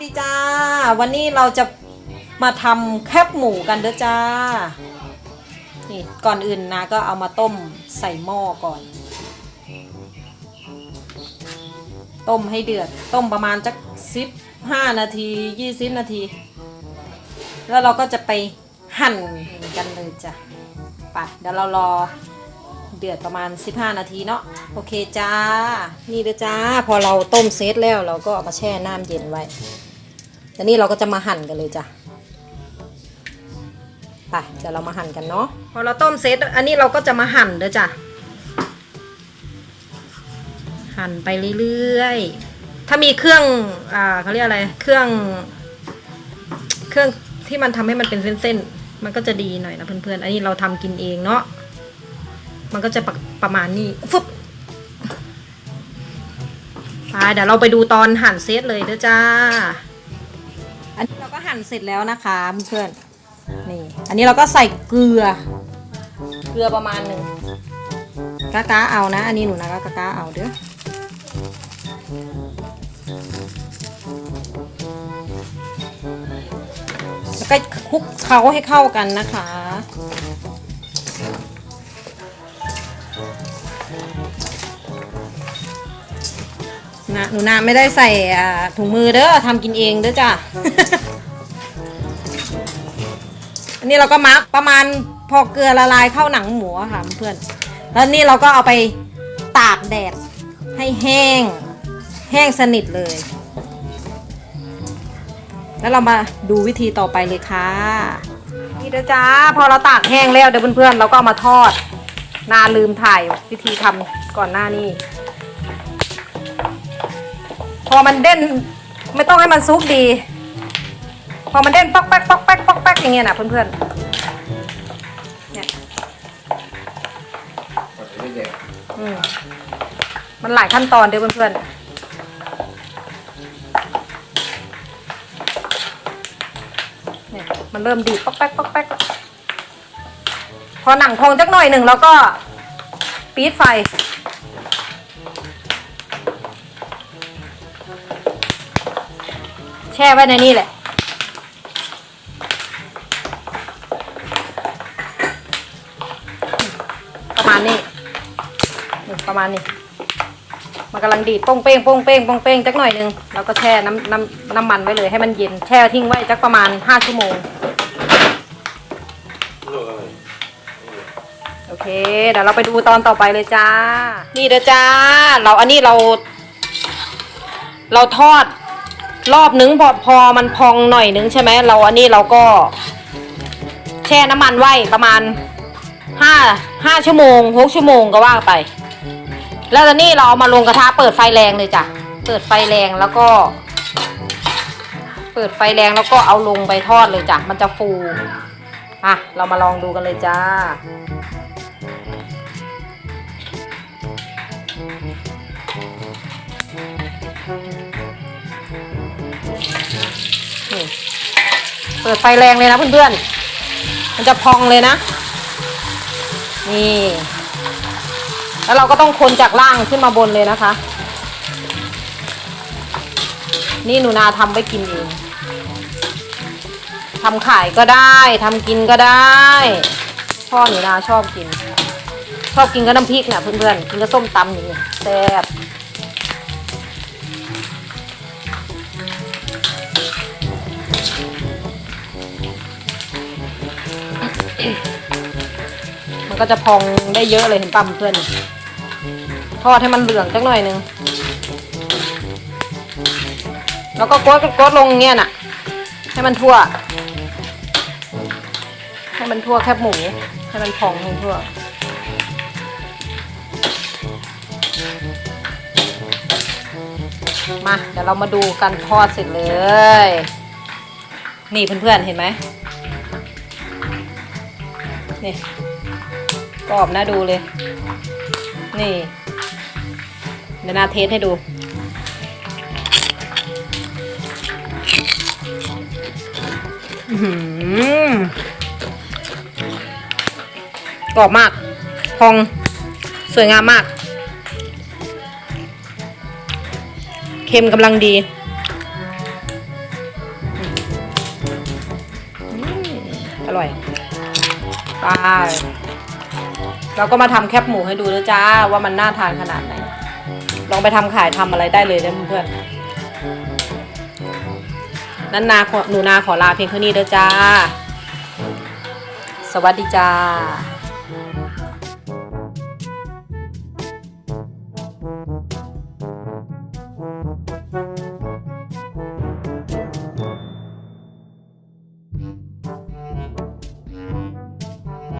วันนี้เราจะมาทำแคบหมูกันเด้อจ้า นี่ก่อนอื่นนะก็เอามาต้มใส่หม้อก่อน ต้มให้เดือด ต้มประมาณจักสิบห้านาทียี่สิบนาที แล้วเราก็จะไปหั่นกันเลยจ้ะไปเดี๋ยวเรารอเดือดประมาณ 15 นาทีเนาะโอเคจ้า นี่เด้อจ้า พอเราต้มเซตแล้วเราก็เอามาแช่น้ำเย็นไว้ แล้วนี่เราก็จะมาหั่นกันเลยจ้ะไปเดี๋ยวเรามาหั่นกันเนาะพอเราต้มเซตอันนี้เราก็จะมาหั่นเด้อจ้ะหั่นไปเรื่อยๆ ถ้ามีเครื่องอ่าเขาเรียกอะไร เครื่อง เครื่องที่มันทำให้มันเป็นเส้นๆ มันก็จะดีหน่อยนะเพื่อนๆ อันนี้เราทำกินเองเนาะ มันก็จะประประมาณนี้ฟึบไปเดี๋ยวเราไปดูตอนหั่นเซตเลยเด้อจ้า อันนี้เราก็หั่นเสร็จแล้วนะคะเพื่อนๆนี่ อันนี้เราก็ใส่เกลือ เกลือประมาณหนึ่งกะกะเอานะ อันนี้หนูนะกะกะเอาเด้อแล้วก็คลุกเขาให้เข้ากันนะคะ นะหนูนาไม่ได้ใส่ถุงมือเด้อทำกินเองเด้อจ้ะ อันนี้เราก็มักประมาณพอเกลือละลายเข้าหนังหมูค่ะเพื่อน แล้วนี่เราก็เอาไปตากแดดให้แห้ง แห้งสนิทเลย แล้วเรามาดูวิธีต่อไปเลยค่ะ นี่เด้อจ้าพอเราตากแห้งแล้วเดี๋ยวเพื่อนๆเราก็เอามาทอด นาลืมถ่ายวิธีทำก่อนหน้านี้ พอมันเด่นไม่ต้องให้มันซุกดี พอมันเด่นป๊อกแป๊กป๊อกแป๊กป๊อกแป๊กอย่างเงี้ยนะเพื่อนๆเนี่ยอืมมันหลายขั้นตอนเด้อเพื่อนๆเนี่ยมันเริ่มดีป๊อกแป๊กป๊อกแป๊กพอหนังพองจักหน่อยหนึ่งแล้วก็ปี๊ดไฟ ช่ไว้ในนี่แหละประมาณนี้นี่ประมาณนี้ มันกำลังดีดโป้งเป้งโป้งเป้งโป้งเป้งจักหน่อยนึงแล้วก็แช่น้ำน้ำน้ำมันไว้เลยให้มันเย็นแช่ทิ้งไว้จักประมาณห้าชั่วโมงโอเค เดี๋ยวเราไปดูตอนต่อไปเลยจ้า นี่เด้อจ้า เราอันนี้เรา เราทอด รอบนึงพอพอมันพองหน่อยนึงใช่ไหมเราอันนี้เราก็ แช่น้ำมันไว้ประมาณห้าห้าชั่วโมงหกชั่วโมงก็ว่าไป แล้วตอนนี้เราเอามาลงกระทะเปิดไฟแรงเลยจ้ะเปิดไฟแรงแล้วก็ เปิดไฟแรงแล้วก็เอาลงไปทอดเลยจ้ะมันจะฟูอะเรามาลองดูกันเลยจ้า นี่เปิดไฟแรงเลยนะเพื่อนๆ มันจะพองเลยนะ นี่ แล้วเราก็ต้องคนจากล่างขึ้นมาบนเลยนะคะ นี่หนูนาทำไปกินเองทำขายก็ได้ทำกินก็ได้ พ่อหนูนาชอบกิน ชอบกินกับน้ำพริกเนี่ยเพื่อนๆ กินกับส้มตำอย่างเงี้แซ่บ มันก็จะพองได้เยอะเลยเห็นปั๊มเพื่อนทอดให้มันเหลืองจักหน่อยนึงแล้วก็กดกดลงเงี้ยน่ะ ให้มันทั่ว ให้มันทั่วแคบหมู ให้มันพองให้ทั่วมาเดี๋ยวเรามาดูกันทอดเสร็จเลย นี่เพื่อนๆเห็นไหม นี่กรอบน่าดูเลย นี่เดี๋ยวนาเทสให้ดู กรอบมาก พอง สวยงามมาก เค็มกำลังดีอร่อย ไปเราก็มาทำแคบหมูให้ดูนะจ้าว่ามันน่าทานขนาดไหน ลองไปทำขายทำอะไรได้เลยนะเพื่อนนันนาหนูนาขอลาเพียงเท่านี้เด้อจ้า สวัสดีจ้า